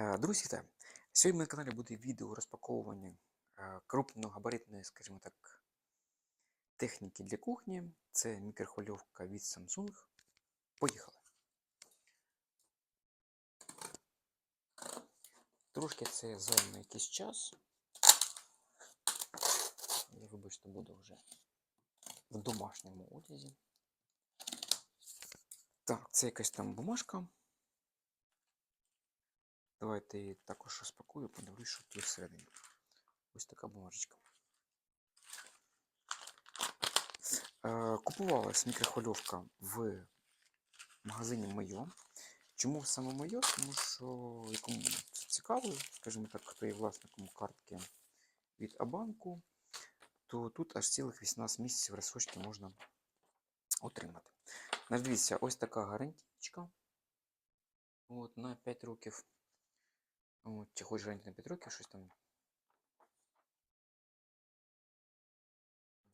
Е, Друзі, вітаю! Сьогодні на каналі буде відео розпаковування е, крупногабаритної, скажімо так, техніки для кухні. Це мікрохвильовка від Samsung. Поїхали. Трошки це займе якийсь час. Я, вибачте, буду вже в домашньому одязі. Так, це якась там бумажка. Давайте її також розпакую, подивлюсь, що тут всередині. Ось така бумажечка. Е, Купувалась мікрохвильовка в магазині Майо. Чому саме Майо? Тому що якому це цікаво, скажімо так, хто є власником картки від Абанку, то тут аж цілих 18 місяців розсрочки можна отримати. Дивіться, ось така гарантійка. От, на 5 років. От, чи хоч гарантія на 5 років, щось там.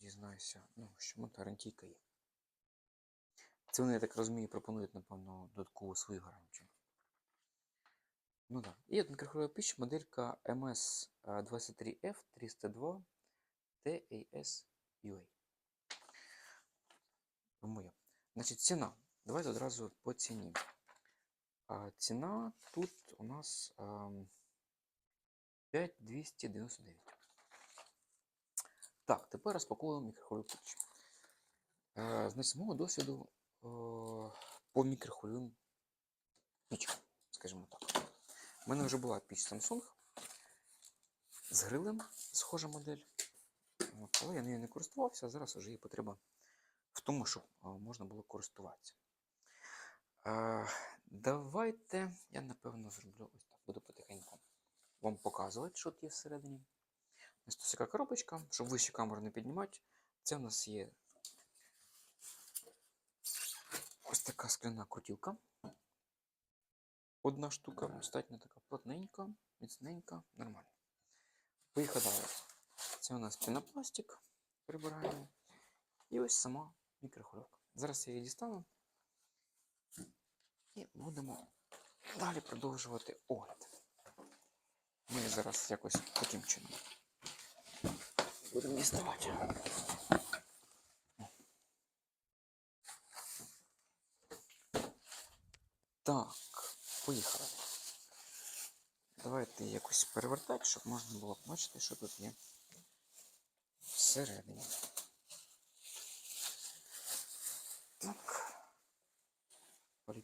Дізнаюся. Ну, що ну, гарантійка є. Це вони, я так розумію, пропонують, напевно, додаткову свою гарантію. Ну так. І от мікрохвильова піч моделька MS23F302 TAS UA. Моя. Значить, ціна. Давайте одразу по ціні. Ціна тут у нас ем, 5299. Так, тепер розпаковуємо мікрохвильову піч. Е, значить, мого досвіду е, по мікрохвильовим пічкам, скажімо так. У мене вже була піч Samsung з грилем, схожа модель. Але я нею не користувався, зараз вже є потреба в тому, щоб е, можна було користуватися. Давайте я напевно зроблю ось так. Буду потихеньку вам показувати, що тут є всередині. Ось тут така коробочка, щоб вище камеру не піднімати. Це в нас є ось така скляна крутілка. Одна штука, достатньо така плотненька, міцненька, нормально. Поїхали. Це у нас пінопластик. Прибираємо. І ось сама мікрохвильовка. Зараз я її дістану. І будемо далі продовжувати огляд. Ми зараз якось таким чином будемо діставати. Так, поїхали. Давайте якось перевертати, щоб можна було бачити, що тут є всередині.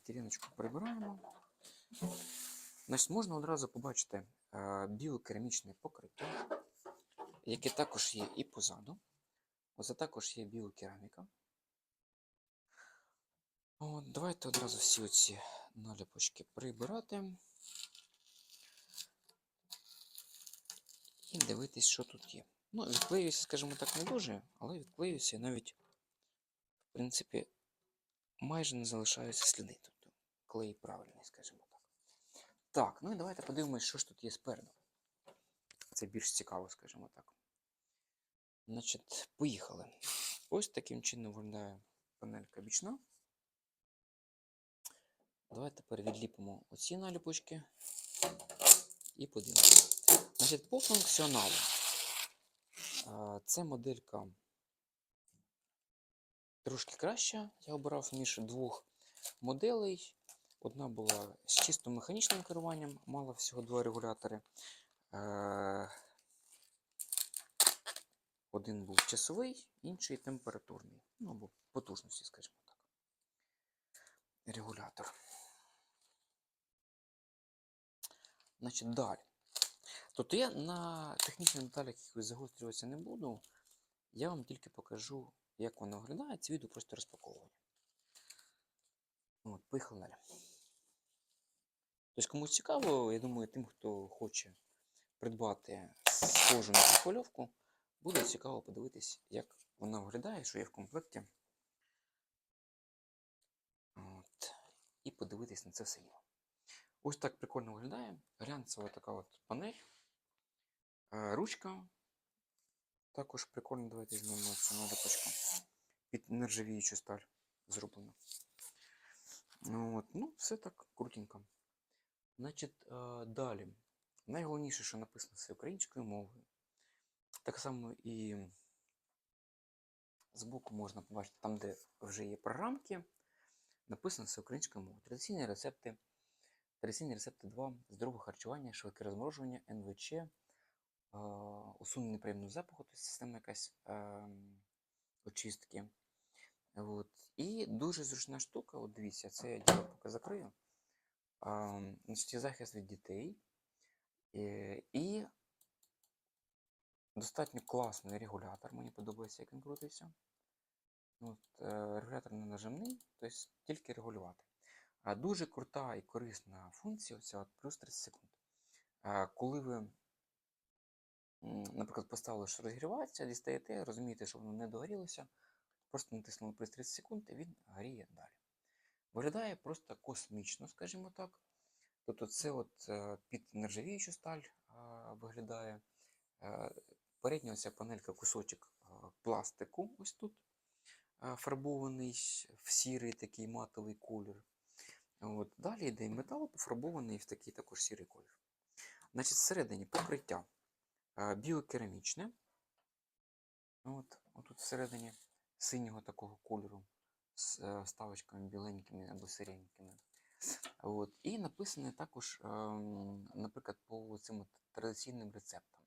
Поліетиленочку прибираємо. Значить, можна одразу побачити е, біокерамічне покриття, яке також є і позаду. Оце також є біокераміка. От, давайте одразу всі оці наліпочки прибирати. І дивитись, що тут є. Ну, відклеюється, скажімо так, не дуже, але відклеюється і навіть, в принципі, майже не залишаються сліди. Тобто клей правильний, скажімо так. Так, ну і давайте подивимось, що ж тут є спереду. Це більш цікаво, скажімо так. Значить, поїхали. Ось таким чином виглядає панелька бічна. Давайте тепер відліпимо оці наліпочки і подивимося. Значить, по функціоналу. Це моделька трошки краща. Я обирав між двох моделей. Одна була з чисто механічним керуванням, мала всього два регулятори. Е, Один був часовий, інший температурний. Ну, або потужності, скажімо так. Регулятор. Значить, далі. Тобто я на технічних деталях якось загострюватися не буду. Я вам тільки покажу, як воно виглядає. Це відео просто розпаковування. От, поїхали далі. Тобто, комусь цікаво, я думаю, тим, хто хоче придбати схожу мікрохвильовку, буде цікаво подивитись, як вона виглядає, що є в комплекті. От. І подивитись на це все. Ось так прикольно виглядає. Глянцева така от панель. Е, Ручка. Також прикольно, давайте візьмемо цю наліпочку. Під нержавіючу сталь зроблена. Ну, от, ну, все так крутенько. Значить, е, далі. Найголовніше, що написано це українською мовою. Так само і збоку можна побачити, там, де вже є програмки, написано все українською мовою. Традиційні рецепти, традиційні рецепти 2, здорове харчування, швидке розморожування, НВЧ, усунення неприємного запаху, тобто система якась е, очистки. От. І дуже зручна штука, от дивіться, це я діло поки закрию. А, значить, захист від дітей. Е, І достатньо класний регулятор. Мені подобається, як він крутиться. От, е, регулятор не нажимний, тобто тільки регулювати. А дуже крута і корисна функція оця от плюс 30 секунд. А, коли ви, наприклад, поставили, що розігрівається, дістаєте, розумієте, що воно не догорілося, просто натиснули плюс 30 секунд і він горіє далі. Виглядає просто космічно, скажімо так. Тобто це от е, під нержавіючу сталь виглядає. Е, Передня ця панелька кусочок пластику, ось тут, фарбований в сірий такий матовий колір. От. Далі йде метал, пофарбований в такий також сірий колір. Значить, всередині покриття біокерамічне. От, отут всередині синього такого кольору з е, вставочками біленькими або сиренькими. От. І написане також, ем, наприклад, по цим традиційним рецептам.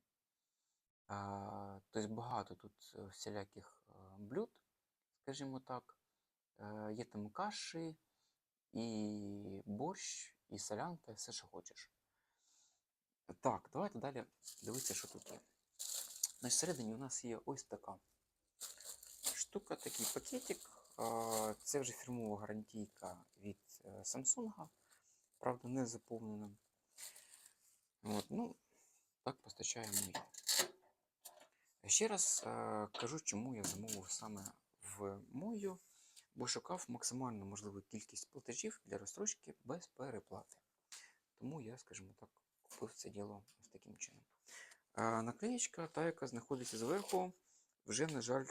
Тобто багато тут е, всіляких е, блюд, скажімо так. Е, Є там каші, і борщ, і солянка, все, що хочеш. Так, давайте далі дивитися, що тут є. Значить, всередині у нас є ось така штука, такий пакетик. Це вже фірмова гарантійка від е, Samsung. Правда, не заповнена. От, ну, так постачаємо її. Ще раз е, кажу, чому я замовив саме в мою, бо шукав максимально можливу кількість платежів для розстрочки без переплати. Тому я, скажімо так, купив це діло ось таким чином. А наклеєчка, та, яка знаходиться зверху, вже, на жаль,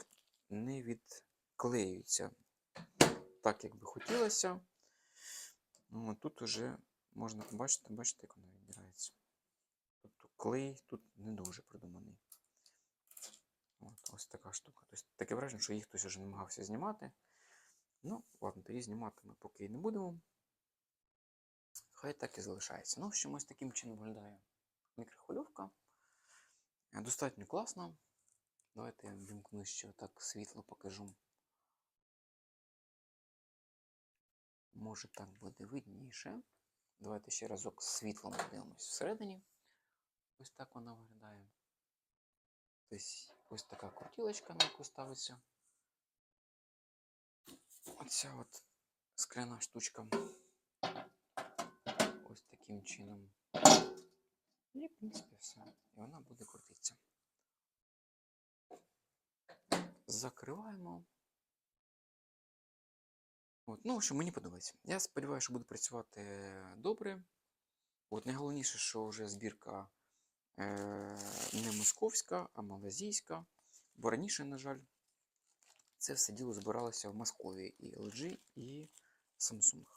не відклеюється так, як би хотілося. Ну, тут вже можна побачити, бачите, як вона відбирається. Тобто клей тут не дуже придуманий. От, ось така штука. Тобто таке враження, що їх хтось вже намагався знімати. Ну, ладно, тоді знімати ми поки і не будемо. Хай так і залишається. Ну, общем, ось таким чином виглядає мікрохвильовка. Е, Достатньо класно. Давайте я вімкну ще так світло покажу. Може так буде видніше. Давайте ще разок з світлом подивимось всередині. Ось так вона виглядає. Тобто ось така крутілочка, на яку ставиться. Оця от скляна штучка. Таким чином. І, в принципі, все. І вона буде крутитися. Закриваємо. От, ну, що мені подобається. Я сподіваюся, що буде працювати добре. От найголовніше, що вже збірка е, не московська, а малазійська. Бо раніше, на жаль, це все діло збиралося в Москві і LG, і Samsung.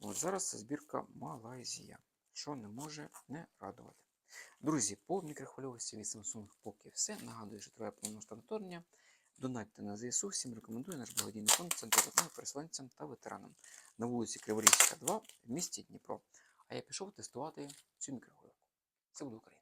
От зараз це збірка Малайзія, що не може не радувати. Друзі, по мікрохвильовості від Samsung поки все. Нагадую, що триває повномасштабне вторгнення. Донатьте на ЗСУ, всім рекомендую наш благодійний фонд Центр допомоги переселенцям та ветеранам на вулиці Криворізька, 2 в місті Дніпро. А я пішов тестувати цю мікрохвильовку. Це буде Україна.